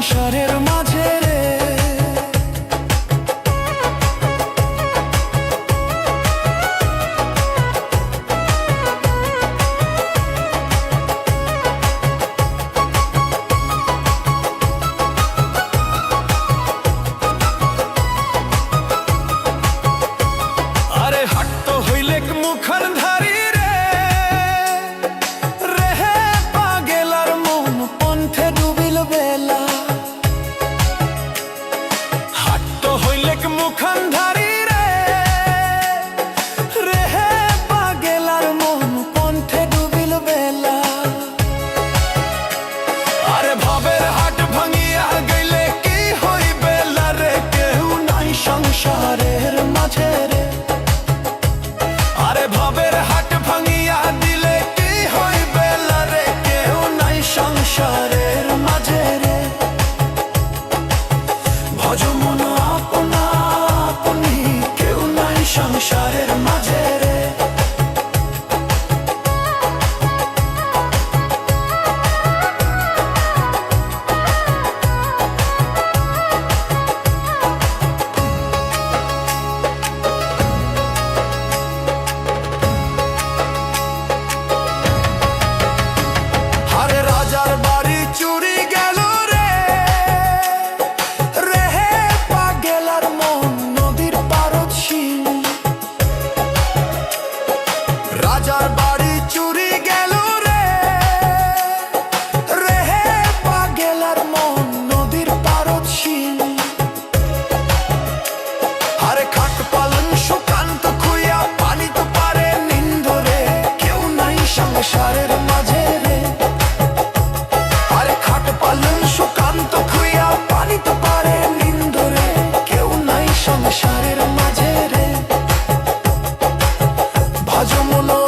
সংসারের মাঝে রে। আরে হাট তো হইলে মুখার రాజములో